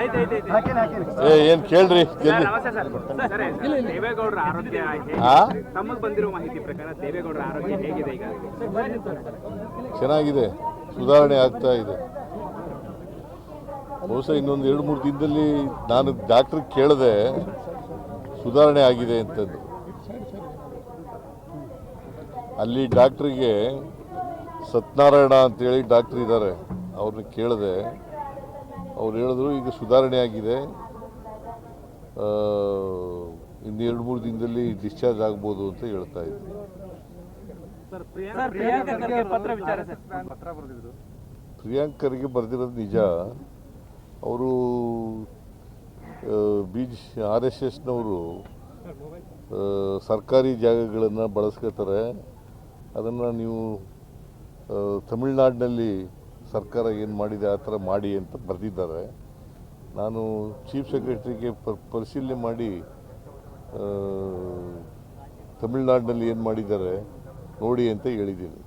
ಏ ಏನು ಕೇಳ್ರಿ ಜಲ್ದಿ ನಮಸ್ತೆ ಸರ್. ಸರ್ ದೇವೇಗೌಡರ ಆರೋಗ್ಯ ಹಾ ತಮಗೆ ಬಂದಿರೋ ಮಾಹಿತಿ ಪ್ರಕಾರ ದೇವೇಗೌಡರ ಆರೋಗ್ಯ ಹೇಗಿದೆ ಈಗ? ಚೆನ್ನಾಗಿದೆ. ಸುಧಾರಣೆ ಆಗ್ತಾ ಇದೆ. ಬಹುಶಃ ಇನ್ನೊಂದು ಎರಡು ಮೂರು ದಿನದಲ್ಲಿ ನಾನು ಡಾಕ್ಟ್ರಿಗೆ ಕೇಳಿದೆ ಸುಧಾರಣೆ ಆಗಿದೆ ಅಂತಂದು ಅಲ್ಲಿ ಡಾಕ್ಟ್ರಿಗೆ ಸತ್ಯನಾರಾಯಣ ಅಂತೇಳಿ ಡಾಕ್ಟ್ರ್ ಇದ್ದಾರೆ ಅವ್ರನ್ನ ಕೇಳಿದೆ. ಅವ್ರು ಹೇಳಿದ್ರು ಈಗ ಸುಧಾರಣೆ ಆಗಿದೆ ಆ, ಇನ್ನು ಎರಡು ಮೂರು ದಿನದಲ್ಲಿ ಡಿಸ್ಚಾರ್ಜ್ ಆಗ್ಬೋದು ಅಂತ ಹೇಳ್ತಾ ಇದ್ರು ಪ್ರಿಯಾಂಕರಿಗೆ ಪ್ರಿಯಾಂಕಾ ಖರ್ಗೆ ಪತ್ರ ವಿಚಾರ ಸರ್. ಪ್ರಿಯಾಂಕರ್ಗೆ ಬರೆದಿರೋದು ನಿಜ. ಅವರು ಬಿ ಜಿ ಆರ್ ಎಸ್ ಎಸ್ನವರು ಸರ್ಕಾರಿ ಜಾಗಗಳನ್ನು ಬಳಸ್ಕೋತಾರೆ ಅದನ್ನು ನೀವು ತಮಿಳ್ನಾಡಿನಲ್ಲಿ ಸರ್ಕಾರ ಏನು ಮಾಡಿದೆ ಆ ಥರ ಮಾಡಿ ಅಂತ ಬರೆದಿದ್ದಾರೆ. ನಾನು ಚೀಫ್ ಸೆಕ್ರೆಟರಿಗೆ ಪರಿಶೀಲನೆ ಮಾಡಿ ತಮಿಳ್ನಾಡಿನಲ್ಲಿ ಏನು ಮಾಡಿದ್ದಾರೆ ನೋಡಿ ಅಂತ ಹೇಳಿದ್ದೀನಿ.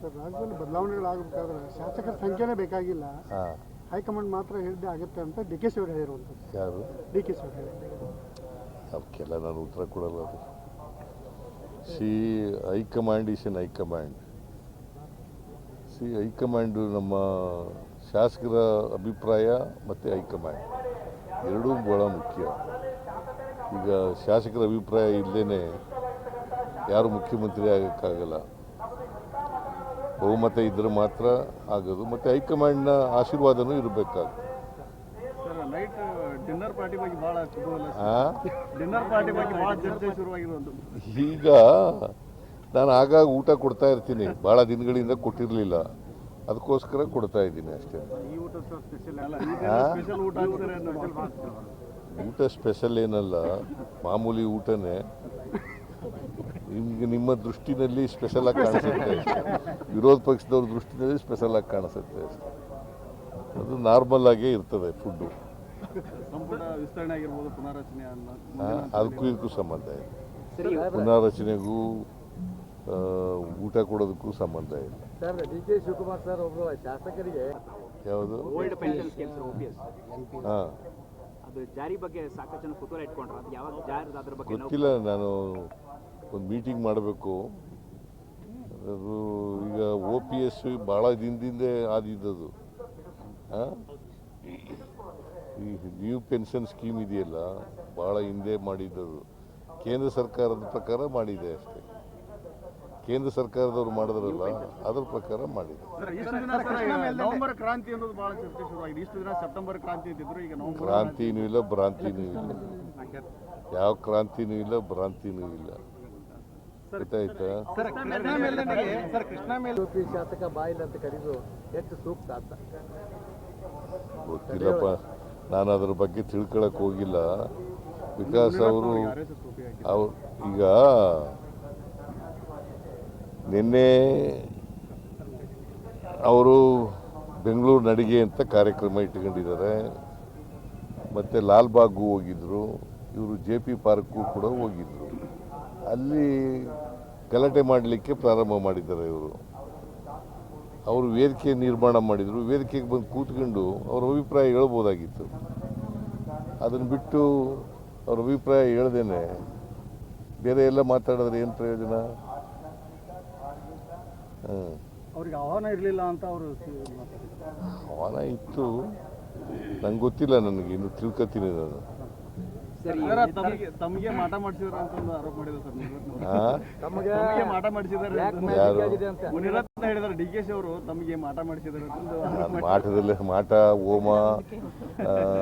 ಸರ್ ರಾಜ್ಯದಲ್ಲಿ ಬದಲಾವಣೆಗಳಾಗಬೇಕಾದ್ರೆ ಶಾಸಕರ ಸಂಖ್ಯೆನೇ ಬೇಕಾಗಿಲ್ಲ. ಹೈಕಮಾಂಡ್ ಮಾತ್ರ ಹೇಳಿದ್ದೆ ಆಗುತ್ತೆ ಅಂತ ಡಿ ಕೆ ಶಿವರು ಹೇಳಿರುವಂಥದ್ದು. ಯಾರು? ಡಿ ಕೆ ಶಿವರು ಹೇಳಿದ್ರು ಅವಕ್ಕೆಲ್ಲ ನಾನು ಉತ್ತರ ಕೊಡಲ್ಲ ಅದು. See high command is an high command. See high command ನಮ್ಮ ಶಾಸಕರ ಅಭಿಪ್ರಾಯ ಮತ್ತು ಹೈಕಮಾಂಡ್. ಎರಡೂ ಬಹಳ ಮುಖ್ಯ. ಈಗ ಶಾಸಕರ ಅಭಿಪ್ರಾಯ ಇಲ್ಲದೇ ಯಾರು ಮುಖ್ಯಮಂತ್ರಿ ಆಗೋಕ್ಕಾಗಲ್ಲ. ಬಹುಮತ ಇದ್ದರೆ ಮಾತ್ರ ಆಗೋದು. ಮತ್ತು ಹೈಕಮಾಂಡ್ನ ಆಶೀರ್ವಾದನೂ ಇರಬೇಕಾಗುತ್ತೆ. ಈಗ ನಾನು ಆಗಾಗ ಊಟ ಕೊಡ್ತಾ ಇರ್ತೀನಿ. ಭಾಳ ದಿನಗಳಿಂದ ಕೊಟ್ಟಿರಲಿಲ್ಲ. ಅದಕ್ಕೋಸ್ಕರ ಕೊಡ್ತಾ ಇದ್ದೀನಿ ಅಷ್ಟೇ. ಈ ಊಟ ಸ್ಪೆಷಲ್ ಅಲ್ಲ? ಹಾ? ಸ್ಪೆಷಲ್ ಊಟ ಹಾಕ್ತಾರೆ ಅನ್ನೋ ಊಟ ಸ್ಪೆಷಲ್ ಏನಲ್ಲ ಮಾಮೂಲಿ ಊಟನೇ. ನಿಮಗೆ ನಿಮ್ಮ ದೃಷ್ಟಿನಲ್ಲಿ ಸ್ಪೆಷಲ್ ಆಗಿ ಕಾಣಿಸುತ್ತೆ ವಿರೋಧ ಪಕ್ಷದವ್ರ ದೃಷ್ಟಿನಲ್ಲಿ ಸ್ಪೆಷಲ್ ಆಗಿ ಕಾಣಿಸುತ್ತೆ ಅಷ್ಟೇ. ಅದು ನಾರ್ಮಲ್ ಆಗೇ ಇರ್ತದೆ ಫುಡ್ಡು ಸಂಪುಟ ವಿಸ್ತರಣೆ ಆಗಿರ್ಬೋದು ಪುನಾರಚನೆ ಅನ್ನೋ ಅದಕ್ಕೂ ಇದಕ್ಕೂ ಸಂಬಂಧ ಇದೆ ಪುನಾರಚನೆಗೂ ಊಟ ಕೊಡೋದಕ್ಕೂ ಸಂಬಂಧ ಇಲ್ಲ. Sir D K Shivakumar sir ಒಬ್ಬರು ಶಾಸಕರಿಗೆ ಯಾವುದು? Old pension schemes O P ಹಾಂ. ಅದು ಜಾರಿ ಬಗ್ಗೆ ಸಾಕಷ್ಟು ಜನ ಕುತೂಹಲ ಇಟ್ಕೊಂಡ್ರು. ಅದು ಯಾವಾಗ ಜಾರಿ ಅದ್ರ ಬಗ್ಗೆ ನಾವು ಗೊತ್ತಿಲ್ಲ ನಾನು ಒಂದು ಮೀಟಿಂಗ್ ಮಾಡಬೇಕು. ಅದು ಈಗ ಒ ಪಿ ಎಸ್ ಭಾಳ ದಿನದಿಂದೆ ಆದಿದ್ದದು. ಹಾಂ ಈ ನ್ಯೂ ಪೆನ್ಷನ್ ಸ್ಕೀಮ್ ಇದೆಯಲ್ಲ ಭಾಳ ಹಿಂದೆ ಮಾಡಿದ್ದದು. ಕೇಂದ್ರ ಸರ್ಕಾರದ ಪ್ರಕಾರ ಮಾಡಿದೆ ಅಷ್ಟೇ. ಕೇಂದ್ರ ಸರ್ಕಾರದವ್ರು ಮಾಡಿದ್ರಲ್ಲ ಅದ್ರ ಪ್ರಕಾರ ಮಾಡಿದ್ರು ಸರ್ ದಿನ ಸರ್ ನವೆಂಬರ್ ಕ್ರಾಂತಿ ಅನ್ನೋದು ಭಾಳ ಚರ್ಚೆ ಶುರುವಾಗಿದೆ ಇಷ್ಟು ದಿನ ಸೆಪ್ಟೆಂಬರ್ ಕ್ರಾಂತಿ ಅಂತಿದ್ರು ಈಗ ನವೆಂಬರ್ ಕ್ರಾಂತಿನೂ ಇಲ್ಲ ಭ್ರಾಂತಿನೂ ಇಲ್ಲ ಯಾವ ಕ್ರಾಂತಿನೂ ಇಲ್ಲ ಭ್ರಾಂತಿನೂ ಇಲ್ಲ ಗೊತ್ತಾಯ್ತಾ ಸರ್ ಕೃಷ್ಣ ಸರ್ ಕೃಷ್ಣ ಮೇಲ್ ಯುಪಿ ಶಾಸಕ ಬಾಯಿಲ್ ಅಂತ ಕರೆದು ಹೆಚ್ಚು ಸೂಕ್ತ ಅಂತ ಗೊತ್ತಿಲ್ಲಪ್ಪ ನಾನು ಅದ್ರ ಬಗ್ಗೆ ತಿಳ್ಕೊಳಕ್ ಹೋಗಿಲ್ಲ ವಿಕಾಸ್ ಅವರು ಅವ್ರು ಈಗ ನಿನ್ನೆ ಅವರು ಬೆಂಗಳೂರು ನಡಿಗೆ ಅಂತ ಕಾರ್ಯಕ್ರಮ ಇಟ್ಕೊಂಡಿದ್ದಾರೆ ಮತ್ತು ಲಾಲ್ಬಾಗ್ಗೂ ಹೋಗಿದ್ದರು ಇವರು ಜೆ ಪಿ ಪಾರ್ಕ್ಗೂ ಕೂಡ ಹೋಗಿದ್ರು. ಅಲ್ಲಿ ಗಲಾಟೆ ಮಾಡಲಿಕ್ಕೆ ಪ್ರಾರಂಭ ಮಾಡಿದ್ದಾರೆ ಇವರು. ಅವರು ವೇದಿಕೆ ನಿರ್ಮಾಣ ಮಾಡಿದರು, ವೇದಿಕೆಗೆ ಬಂದು ಕೂತ್ಕೊಂಡು ಅವ್ರ ಅಭಿಪ್ರಾಯ ಹೇಳ್ಬೋದಾಗಿತ್ತು. ಅದನ್ನು ಬಿಟ್ಟು ಅವ್ರ ಅಭಿಪ್ರಾಯ ಹೇಳ್ದೇನೆ. ಬೇರೆ ಎಲ್ಲ ಮಾತಾಡಿದ್ರೆ ಏನು ಪ್ರಯೋಜನ? ಅವ್ರಿಗೆ ಆಹ್ವಾನ ಇರಲಿಲ್ಲ ಅಂತ ಅವರು ಆಹ್ವಾನ ಇತ್ತು. ನಂಗೆ ಗೊತ್ತಿಲ್ಲ ನನಗೆ ಇನ್ನು ತಿಳ್ಕೊತೀನಿ ನಾನು. ತಮಗೆ ತಮಗೆ ಮಾಟ ಮಾಡಿಸಿದ್ರ ಅಂತ ಒಂದು ಆರೋಪ ಮಾಡಿದ್ರು ಸರ್ ತಮಗೆ ಮಾಟ ಮಾಡಿಸಿದ್ದಾರೆ ಡಿ ಕೆ ಶಿ ಅವರು ತಮಗೆ ಮಾಟ ಮಾಡಿಸಿದ್ದಾರೆ ಮಾಟದಲ್ಲಿ ಮಾಟ ಹೋಮ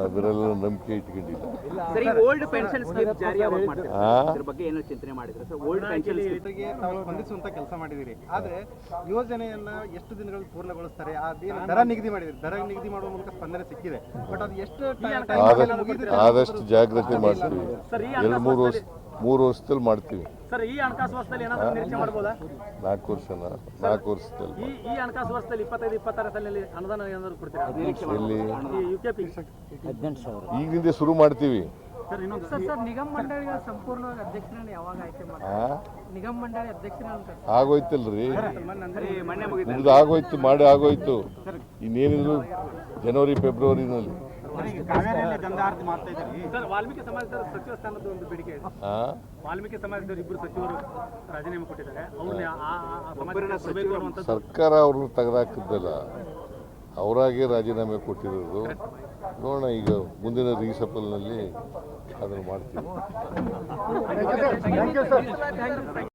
ಇವರೆಲ್ಲ ನಂಬಿಕೆ ಇಟ್ಕೊಂಡಿಲ್ಲ ಸರಿ ಓಲ್ಡ್ ಪೆನ್ಷನ್ ಸ್ಕೀಮ್ ಜಾರಿ ಯಾವಾಗ ಮಾಡ್ತಾರೆ? ಅದ್ರ ಬಗ್ಗೆ ಏನೋ ಚಿಂತನೆ ಮಾಡಿದ್ರೆ ಸರ್? Old pension scheme. ಜೊತೆಗೆ ತಾವು ಸ್ಪಂದಿಸುವಂತ ಕೆಲಸ ಮಾಡಿದಿರಿ. ಆದ್ರೆ ಯೋಜನೆಯನ್ನ ಎಷ್ಟು ದಿನಗಳಲ್ಲಿ ಪೂರ್ಣಗೊಳಿಸ್ತಾರೆ? ಅದೇನು ದರ ನಿಗದಿ ಮಾಡಿದಿರಿ. ದರ ನಿಗದಿ ಮಾಡುವ ಮೂಲಕ ಸ್ಪಂದನೆ ಸಿಕ್ಕಿದೆ. ಬಟ್ ಅದು ಎಷ್ಟು ಆದಷ್ಟು ಜಾಗ್ರತೆ ಮಾಡ್ತೀವಿ. ಎರಡು ಮೂರು ವರ್ಷ ಮೂರು ವರ್ಷದಲ್ಲಿ ಮಾಡ್ತೀವಿ. ಸರ್ ಈ ಹಣಕಾಸು ವರ್ಷದಲ್ಲಿ ಏನಾದರೂ ನಿರೀಕ್ಷೆ ಮಾಡ್ಬೋದಾ? ನಾಲ್ಕು ವರ್ಷನ ನಾಲ್ಕು ವರ್ಷದಲ್ಲಿ. ಈ ಈ ಹಣಕಾಸು ವರ್ಷದಲ್ಲಿ ಇಪ್ಪತ್ತೈದು ಇಪ್ಪತ್ತಾರು ಸಾಲಿನಲ್ಲಿ ಅನುದಾನ ಏನಾದರೂ ಕೊಡ್ತೀರಾ? ಎಲ್ಲಿ ಈ ಯು ಕೆ ಪಿ ಈಗಿನಿಂದ ಶುರು ಮಾಡ್ತೀವಿ. ಸರ್ ಇನ್ನೊಂದು. ಸರ್ ಸರ್ ನಿಗಮ ಮಂಡಳಿಗಳ ಸಂಪೂರ್ಣವಾಗಿ ಅಧ್ಯಕ್ಷರನ್ನ ಯಾವಾಗ ಆಯ್ಕೆ ಮಾಡ್ತಾರೆ? ನಿಗಮ ಮಂಡಳಿ ಅಧ್ಯಕ್ಷರನ್ನ ಆಗೋಯ್ತಲ್ರಿ. ಸರಿ ಮೊನ್ನೆ ಮುಗಿತು. ನಿಮ್ದು ಆಗೋಯ್ತು ಮಾಡಿ ಆಗೋಯ್ತು. ಇನ್ನೇನಿದ್ರು ಜನವರಿ ಫೆಬ್ರವರಿನಲ್ಲಿ. ಕಾವೇರಿಯಲ್ಲಿ ಗಂಗಾರತಿ ಮಾಡ್ತಾ ಇದ್ದೀರಿ. ಸರ್ ವಾಲ್ಮೀಕಿ ಸಮಾಜದ ಸಚಿವ ಸ್ಥಾನದ ಒಂದು ಬೇಡಿಕೆ ಇದೆ. ಆ? ವಾಲ್ಮೀಕಿ ಸಮಾಜದವರು ಇಬ್ಬರು ಸಚಿವರು ರಾಜೀನಾಮೆ ಕೊಟ್ಟಿದ್ದಾರೆ. ಸರ್ಕಾರ ಅವ್ರನ್ನ ತೆಗೆದಾಕಿದ್ದಲ್ಲ ಅವರಾಗೆ ರಾಜೀನಾಮೆ ಕೊಟ್ಟಿರೋದು. ನೋಡೋಣ ಈಗ ಮುಂದಿನ ರೀಸಪಲ್ನಲ್ಲಿ ಅದನ್ನು ಮಾಡ್ತೀವಿ. Thank you sir